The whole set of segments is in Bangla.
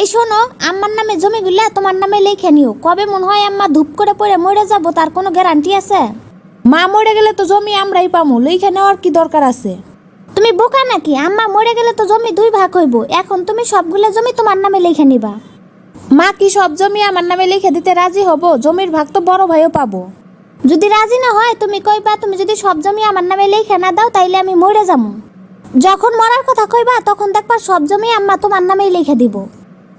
এই শোনো, আম্মার নামে জমিগুলা তোমার নামে লিখে নিও। কবে মনে হয় আম্মা ধূপ করে পড়ে মরে যাব, তার কোনো গ্যারান্টি আছে? মা মরে গেলে তো জমি আমরাই পামু, লিখে নেওয়ার কি দরকার আছে? তুমি বোকা নাকি? আম্মা মরে গেলে তো জমি দুই ভাগ হইব, এখন তুমি সবগুলা জমি তোমার নামে লিখে নিবা। মা কি সব জমি আমার নামে লিখে দিতে রাজি হব? জমির ভাগ তো বড় ভাইও পাবো। যদি রাজি না হয়, তুমি কইবা, তুমি যদি সব জমি আমার নামে লিখে না দাও, তাইলে আমি মরে যাব যখন মরার কথা কইবা, তখন দেখবা সব জমি আম্মা তোমার নামেই লিখে দিব।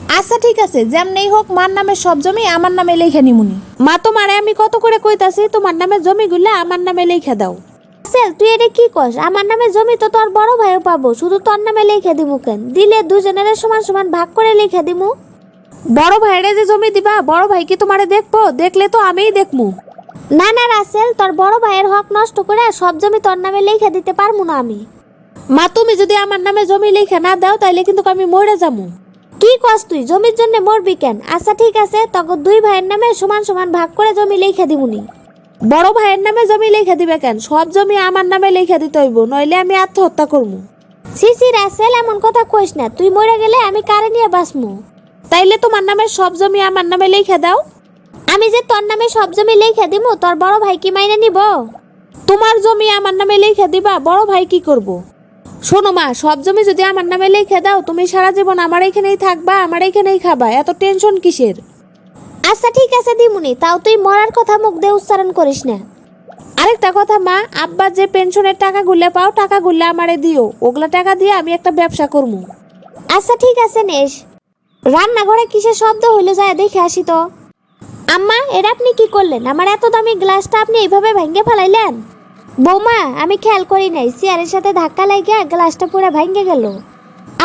আচ্ছা ঠিক আছে যেমনি হোক মার নামে সব জমি আমার নামে লিখে নিমুনি মা তোমারে আমি কত করে কইতাছি তোমার নামে জমিগুলা আমার নামে লিখে দাও। সেল তুই এটা কি কস? আমার নামে জমি তো তোর বড় ভাইও পাবো শুধু তোর নামে লিখে দিমু কেন? দিলে দুজনের সমান সমান ভাগ করে লিখে দিমু। বড় ভাইরে যে জমি দিবা বড় ভাই কি তোমারে দেখব? দেখলে তো আমিই দেখমু। না না রাসেল তোর বড় ভাইয়ের হক নষ্ট করে সব জমি তোর নামে লিখে দিতে পারব না আমি। মা তুমি যদি আমার নামে জমি লিখে না দাও তাইলে কিন্তু আমি মরে যাব কি কস তুই? জমির জন্য মরবি কেন? আচ্ছা ঠিক আছে, তখন দুই ভাইয়ের নামে সমান সমান ভাগ করে জমি লিখে দিমুনি। বড় ভাইয়ের নামে জমি লিখে দিবে কেন? সব জমি আমার নামে লিখে দিতে হইব, নইলে আমি আত্মহত্যা করব। সি সি রাসেল, এমন কথা কইস না। তুই মরে গেলে আমি কারে নিয়ে বাঁচমু তাইলে তোমার নামে সব জমি আমার নামে লিখে দাও। আমি যে তোর নামে সব জমি লিখে দিমু, তোর বড় ভাই কি মাইনে নিব? তোমার জমি আমার নামে লিখে দিবা, বড় ভাই কি করব। শোনো মা সব জমি যদি আমার নামে লিখে দাও তুমি সারা জীবন আমার এখানেই থাকবা আমার এখানেই খাবা। এত টেনশন কিসের? আচ্ছা ঠিক আছে দিমুনি তাও তুই মরার কথা মুখ দিয়ে উচ্চারণ করিস না। আরেকটা কথা মা আব্বা যে পেনশনের টাকা গুলে পাও টাকা গুলে আমারে দিও। ওগুলা টাকা দিয়ে আমি একটা ব্যবসা করব আচ্ছা ঠিক আছে নেশ রান্নাঘরে কিসের শব্দ হইল যায় দেখে আসি তো। আম্মা এটা আপনি কি করলেন? আমার এত দামি গ্লাসটা আপনি এইভাবে ভেঙে ফেলাইলেন? বৌমা, আমি খেয়াল করি নাই, চেয়ারের সাথে ধাক্কা লাগিয়ে গ্লাসটা পুরো ভেঙে গেল।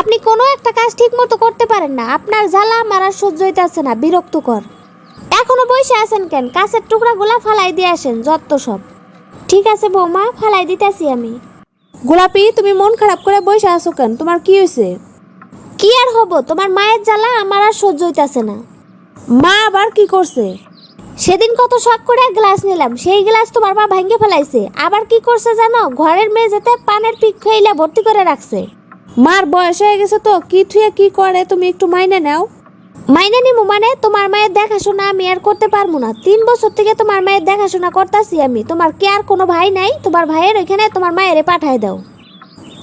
আপনি কোনো একটা কাজ ঠিক মতো করতে পারেন না, আপনার জ্বালা আমার আর সহ্য হইতেছে না, বিরক্তকর। এখনও বসে আছেন কেন? কাছের টুকরাগুলা ফালাই দিয়ে আসেন যত সব। ঠিক আছে বৌমা, ফালাই দিতেছি আমি। গোলাপি, তুমি মন খারাপ করে বসে আছো কেন? তোমার কি হয়েছে কি আর হব? তোমার মায়ের জ্বালা আমার আর সহ্য হইতাছে না। মা আবার কি করছে? সেদিন কত শখ করে এক গ্লাস নিলাম সেই গ্লাস তোমার মা ভাঙ্গে ফেলাইছে। আবার কি করছে জানো? ঘরের মেয়ে যেতে পানের পিক খাইলে ভর্তি করে রাখছে। মার বয়স হয়ে গেছে তো কি থুয়ে কি করে তুমি একটু মাইনে নাও। মাইনে নিমু মানে তোমার মায়ের দেখাশোনা আমি আর করতে পারব না। তিন বছর থেকে তোমার মায়ের দেখাশোনা করতেছি আমি। তোমার কি আর কোনো ভাই নাই? তোমার ভাইয়ের ওইখানে তোমার মায়েরে পাঠায় দাও।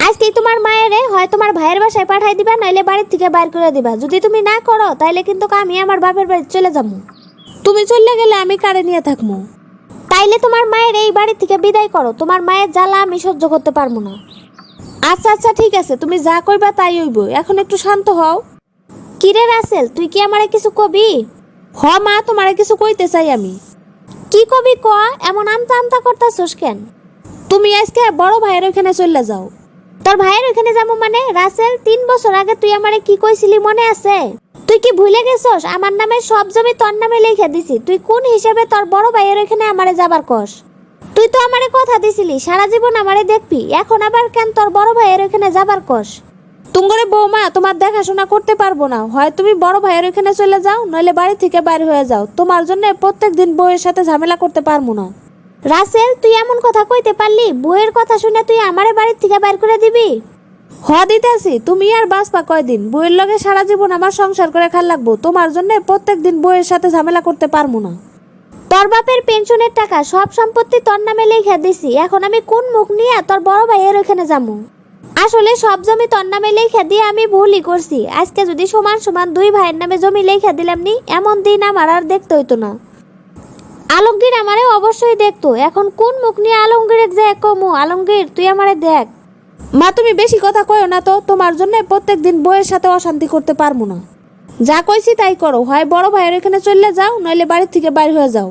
আজকে তোমার মায়েরে হয় তোমার ভাইয়ের বাসায় পাঠাই দিবা নাইলে বাড়ির থেকে বাইর করে দিবা। যদি তুমি না করো তাইলে কিন্তু আমি আমার বাপের বাড়ি চলে যাব। তুমি চলে গেলে আমি কারে নিয়ে থাকব তাইলে তোমার মায়ের এই বাড়ি থেকে বিদায় করো। তোমার মায়ের জ্বালা আমি সহ্য করতে পারব না। আচ্ছা আচ্ছা ঠিক আছে। তুমি যা কইবা তাই হইব। এখন একটু শান্ত হও। কিরে রাসেল, তুই কি আমারে কিছু কবি? হ, মা, তোমারে কিছু কইতে চাই আমি। কি কবি ক? এমন আমতা আমতা করতাছস কেন? তুমি আজকে বড় ভাইয়ের ওখানে চলে যাও। তোর ভাইয়ের ওখানে যাব মানে? রাসেল, তিন বছর আগে তুই আমারে কি কইছিলি মনে আছে? তুই কি ভুলে গেছস? আমার নামে সব জমি তোর নামে লিখে দিছি। তুই কোন হিসেবে তোর বড় ভাইয়ের ওখানে আমারে যাবার কস? তুই তো আমারে কথা দিছিলি, সারা জীবন আমারে দেখবি। এখন আবার কেন তোর বড় ভাইয়ের ওখানে যাবার কস? তুঙ্গরে বৌমা, তোমার দেখাশোনা করতে পারব না। হয় তুমি বড় ভাইয়ের ওখানে চলে যাও, নইলে বাড়ি থেকে বাইরে হয়ে যাও। তোমার জন্য প্রত্যেক দিন বউয়ের সাথে ঝামেলা করতে পারব না। রাসেল, তুই এমন কথা কইতে পারলি? বইয়ের কথা শুনে তুই আমারে বাড়ির থেকে বাইর করে দিবি? হ দিতেছি। তুমি আর বাঁচবা কয়দিন? বইয়ের লগে সারা জীবন আমার সংসার করে খাল লাগবো। তোমার জন্য প্রত্যেক দিন বউয়ের সাথে ঝামেলা করতে পারব না। তোর বাপের পেনশনের টাকা সব সম্পত্তি তোর নামে লিখে দিছি। এখন আমি কোন মুখ নিয়ে তোর বড় ভাইয়ের ওখানে যাব? আসলে সব জমি তোর নামে লিখে দিয়ে আমি ভুলই করছি। আজকে যদি সমান সমান দুই ভাইয়ের নামে জমি লিখে দিলাম নি, এমন দিন আমার আর দেখতে হইতো না। আলমগীর আমারে অবশ্যই দেখতো। এখন কোন মুখ নিয়ে আলমগীরের যে কমু? আলমগীর, তুই আমারে দেখ। মা, তুমি বেশি কথা কয়ো না তো, তোমার জন্য প্রত্যেক দিন বউয়ের সাথে অশান্তি করতে পারব না। যা কইছি তাই করো, হয় বড় ভাইয়ের এখানে চলে যাও, নইলে বাড়ির থেকে বাইরে হয়ে যাও।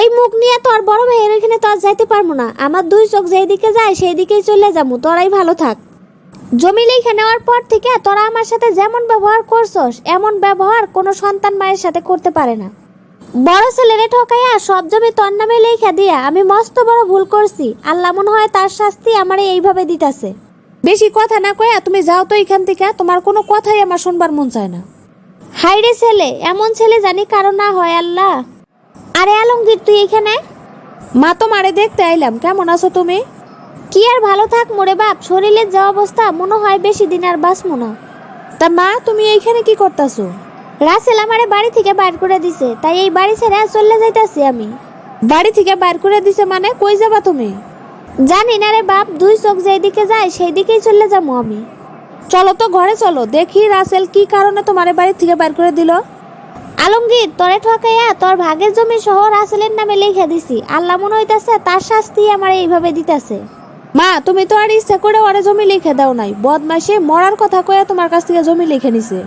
এই মুখ নিয়ে তো আর বড় ভাইয়ের এখানে তো আর যাইতে পারব না। আমার দুই চোখ যেই দিকে যায় সেই দিকেই চলে যাব, তোরাই ভালো থাক। জমি লেখা নেওয়ার পর থেকে তোরা আমার সাথে যেমন ব্যবহার করছস, এমন ব্যবহার কোনো সন্তান মায়ের সাথে করতে পারে না। বড় ছেলেরে ঠকাইয়া সব জমি তোর নামে লেখা দিয়া আমি মস্ত বড় ভুল করছি। আল্লাহ মনে হয় তার শাস্তি আমারে এইভাবে দিতাছে। বেশি কথা না কয়া তুমি যাও তো এখান থেকে, তোমার কোনো কথাই আমার শুনবার মন চায় না। হাইরে ছেলে, এমন ছেলে জানি কারও না হয় আল্লাহ। আরে আলমগীর, তুই এখানে? মা তোমারে দেখতে আইলাম, কেমন আছো তুমি? কি আর ভালো থাক মোরে বাপ, শরীরের যা অবস্থা, মনে হয় বেশি দিন আর বাঁচবো না। তা মা, তুমি এইখানে কি করতেছো? রাসেল আমারে বাড়ি থেকে বাইর করে দিছে তাই এই বাড়ি ছেড়ে চলে যাইতাছি আমি। বাড়ি থেকে বাইর করে দিছে মানে? কই যাবা তুমি? জানি না রে বাপ দুই চোখ যেদিকে যায় সেই দিকেই চলে যাব আমি। চলো তো ঘরে চলো দেখি রাসেল কি কারণে তোমার বাড়ি থেকে বাইর করে দিল। আলমগীর তোরে ঠকাইয়া তোর ভাগের জমি সহ রাসেলের নামে লিখে দিছি। আল্লাহ মনে হইতাছে তার শাস্তি আমার এইভাবে দিতেছে। মা তুমি তো আর ইচ্ছা করে ওরে জমি লিখে দাও নাই। বদমাসে মরার কথা কয়ে তোমার কাছ থেকে জমি লিখে নিছে।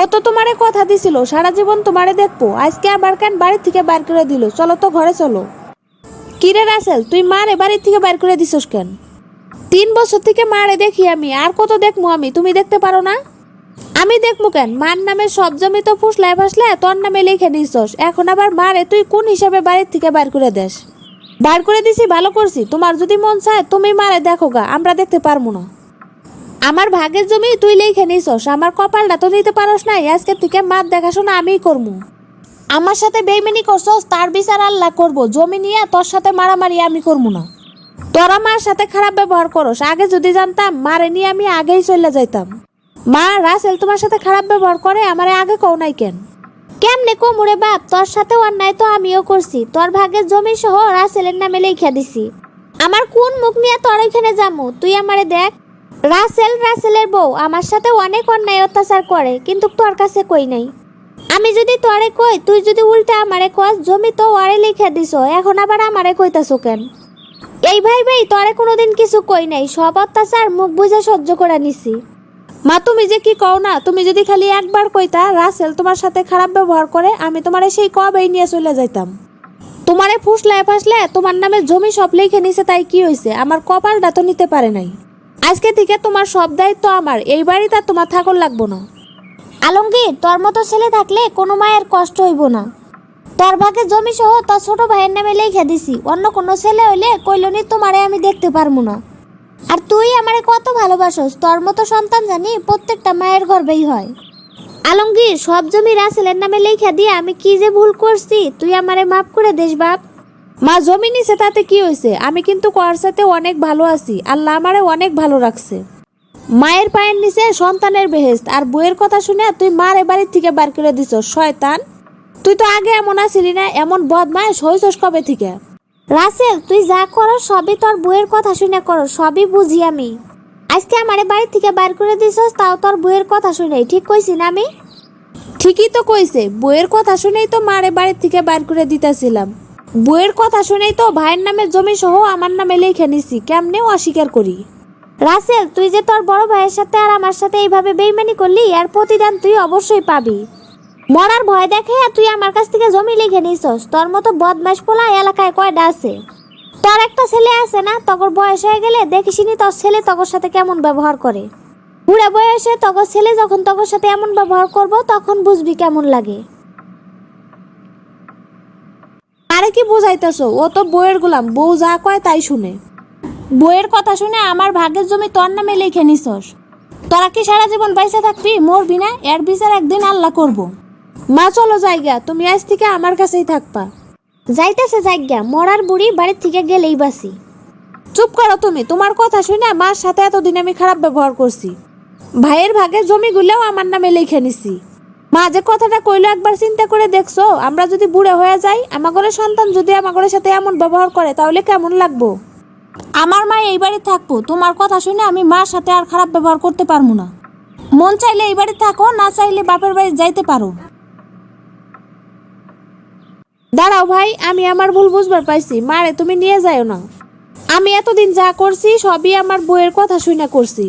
ও তো তোমারে কথা দিছিল, সারা জীবন তোমারে দেখব। আজকে আবার কেন বাড়ি থেকে বাইর করে দিল? চলো তো ঘরে চলো। কিরে রাসেল, তুই মারে বাড়ি থেকে বাইর করে দিছস কেন? তিন বছর থেকে মারে দেখি আমি, আর কত দেখব আমি? তুমি দেখতে পারো না? আমি দেখব কেন? মার নামে সব জমি তো ফুসলায় ফাসলে তোর নামে লিখে নিছস। এখন আবার মারে, তুই কোন হিসাবে বাড়ির থেকে বাইর করে দেস? বার করে দিছি, ভালো করছি। তোমার যদি মন চায়, তুমি মারে দেখো গা, আমরা দেখতে পারব না। আমার ভাগের জমি তুই লিখে নিছস, আমার কপালটা তো নিতে পারস নাই আজকে থেকে মার দেখাশোনা আমিই করব আমার সাথে বেইমানি করছস, তার বিচার আল্লাহ করব, জমি নিয়ে তোর সাথে মারামারি আমি করব না। তোরা মার সাথে খারাপ ব্যবহার করস, আগে যদি জানতাম, মারে নিয়ে আমি আগেই চলে যাইতাম। মা, রাসেল তোমার সাথে খারাপ ব্যবহার করে, আমারে আগে কও নাই কেন? কেমনে কোমরে বাপ, তোর সাথে অন্যায় তো আমিও করছি, তোর ভাগের জমি সহ রাসেলের নামে লিখে দিছি। আমার কোন মুখ নিয়ে তোর এখানে যামু? তুই আমারে দেখ রাসেল রাসেলের বউ আমার সাথে অনেক অন্যায় অত্যাচার করে, কিন্তু তোর কাছে কই নাই? আমি যদি তোরে কই, তুই যদি উল্টা আমারে কস, জমি তো ওরে লিখে দিছ, এখন আবার আমারে কইতাছো কেন? এই ভাই ভাই, তোরে কোনোদিন কিছু কই নাই, সব অত্যাচার মুখ বুঝে সহ্য করে নিছি। মা, তুমি যে কি কও না, তুমি যদি খালি একবার কইতা, রাসেল তোমার সাথে খারাপ ব্যবহার করে, আমি তোমারে সেই কবেই নিয়ে চলে যাইতাম। তোমারে ফুসলে ফাসলে তোমার নামে জমি সব লিখে নিছে, তাই কি হয়েছে আমার কপালটা তো নিতে পারে নাই। আজকে থেকে তোমার সব দায়িত্ব আমার। এই বাড়িতে আর তোমার থাকর লাগবো না। আলমগীর, তোর মতো ছেলে থাকলে কোনো মায়ের কষ্ট হইব না। তোর ভাগে জমি সহ তোর ছোট ভাইয়ের নামে লেখা দিছি। অন্য কোনো ছেলে হইলে কইলনি তোমারে আমি দেখতে পারব না। আর তুই আমারে কত ভালোবাসস, তোর মতো সন্তান জানি প্রত্যেকটা মায়ের গর্বেই হয়। আলমগীর, সব জমি রাসেলের নামে লেখা দিয়ে আমি কি যে ভুল করছি, তুই আমারে মাফ করে দেশ বাপ। মা জমি নিছে তাতে কি হয়েছে? আমি কিন্তু কর সাথে অনেক ভালো আছি। আল্লাহ আমারে অনেক ভালো রাখছে। মায়ের পায়ের নিচে সন্তানের বেহেস্ত আর বইয়ের কথা শুনে তুই মার এ বাড়ির থেকে বার করে দিছ। শয়তান, তুই তো আগে এমন আছিলি না, এমন বদমাস হইছস কবে থেকে? রাসেল, তুই যা করো সবই তোর বইয়ের কথা শুনে করো সবই বুঝি আমি। আজকে আমারে বাড়ি থেকে বার করে দিছস, তাও তোর বইয়ের কথা শুনে। ঠিক কইছি না আমি? ঠিকই তো কইছে। বইয়ের কথা শুনেই তো মারে বাড়ির থেকে বার করে দিতেছিলাম। বইয়ের কথা শুনেই তো ভাইয়ের নামে জমি সহ আমার নামে লিখে নিছি কেমনেও অস্বীকার করি? রাসেল, তুই যে তোর বড় ভাইয়ের সাথে আর আমার সাথে এইভাবে বেইমানি করলি, এর প্রতিদান তুই অবশ্যই পাবি। মরার ভয় দেখে তুই আমার কাছ থেকে জমি লিখে নিছস, তোর মতো বদমাস পোলা এলাকায় কয়টা আছে? তোর একটা ছেলে আছে না তখন বয়স হয়ে গেলে দেখিসনি তোর ছেলে তখন সাথে কেমন ব্যবহার করে। বুড়া বয়সে তখন ছেলে যখন তখন সাথে এমন ব্যবহার করব, তখন বুঝবি কেমন লাগে আরে কি বুঝাইতেছো? ও তো বইয়ের গোলাম, বউ যা কয় তাই শুনে। বইয়ের কথা শুনে আমার ভাগ্যের জমি তোর নামে লিখে নিছস। তোরা কি সারা জীবন বাইসে থাকবি? মরবি না? এর বিচার একদিন আল্লাহ করব। মা, চলো জায়গা, তুমি আজ থেকে আমার কাছেই থাকবা। যাইতেছে জায়গা, মরার বুড়ি বাড়ির থেকে গেলেই বাসি চুপ করো তুমি, তোমার কথা শুনে মার সাথে এতদিন আমি খারাপ ব্যবহার করছি। ভাইয়ের ভাগে জমিগুলোও আমার নামে লিখে নিছি। মা যে কথাটা কইলো একবার চিন্তা করে দেখছ? আমরা যদি বুড়ে হয়ে যাই, আমাগরে সন্তান যদি আমাগরের সাথে এমন ব্যবহার করে, তাহলে কেমন লাগবো? আমার মা এই বাড়ি থাকব, তোমার কথা শুনে আমি মার সাথে আর খারাপ ব্যবহার করতে পারব না। মন চাইলে এই বাড়ি থাকো, না চাইলে বাপের বাড়ি যাইতে পারো। দাঁড়াও ভাই, আমি আমার ভুল বুঝবার পাইছি। মারে, তুমি নিয়ে যাও না। আমি এতদিন যা করছি, সবই আমার বইয়ের কথা শুনে করছি।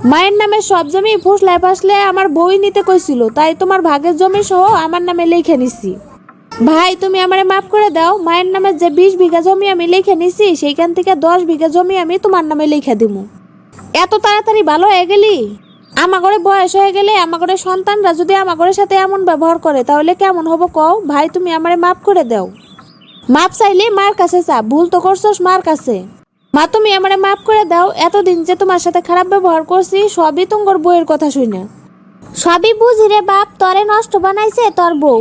মায়ের নামে সব জমি ফুসলায় ফাসলে আমার বই নিতে কইছিল, তাই তোমার ভাগের জমি সহ আমার নামে লিখে নিছি। ভাই, তুমি আমারে মাফ করে দাও, মায়ের নামে যে বিশ বিঘা জমি আমি লিখে নিছি, সেইখান থেকে দশ বিঘা জমি আমি তোমার নামে লিখে দিব এত তাড়াতাড়ি ভালো হয়ে গেলি? আমাগরে বয়স হয়ে গেলে আমাগরে সন্তানরা যদি আমাগরের সাথে এমন ব্যবহার করে, তাহলে কেমন হব কও? ভাই, তুমি আমারে মাফ করে দাও। মাপ চাইলে মার কাছে চা, ভুল তো করছস মার কাছে। মা তুমি আমারে মাফ করে দাও এতদিন যে তোমার সাথে খারাপ ব্যবহার করছি সবই তোমার বইয়ের কথা শুনে। সবই বুঝি রে বাপ তরে নষ্ট বানাইছে তোর বউ।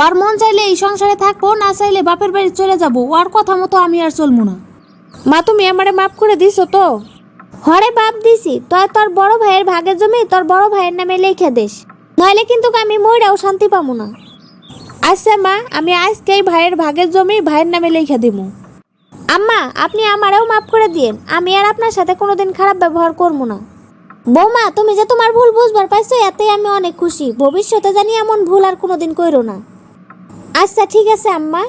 ওর মন চাইলে এই সংসারে থাকব না চাইলে বাপের বাড়ি চলে যাব ওর কথা মতো আমি আর চলবো না। মা তুমি আমারে মাফ করে দিছো তো? হরে বাপ দিছি তুই তোর বড় ভাইয়ের ভাগের জমি তোর বড় ভাইয়ের নামে লিখে দিস। নইলে কিন্তু আমি মইরাও শান্তি পাবো না। আচ্ছা মা আমি আজকেই ভাইয়ের ভাগের জমি ভাইয়ের নামে লিখে দিমু। আম্মা, আপনি আমারও মাফ করে দিয়েন। আমি আর আপনার সাথে কোনোদিন খারাপ ব্যবহার করব না। বৌমা, তুমি যে তোমার ভুল বুঝবার পাইছো এতে আমি অনেক খুশি। ভবিষ্যতে জানি এমন ভুল আর কোনোদিন করো না। আচ্ছা ঠিক আছে, আম্মা।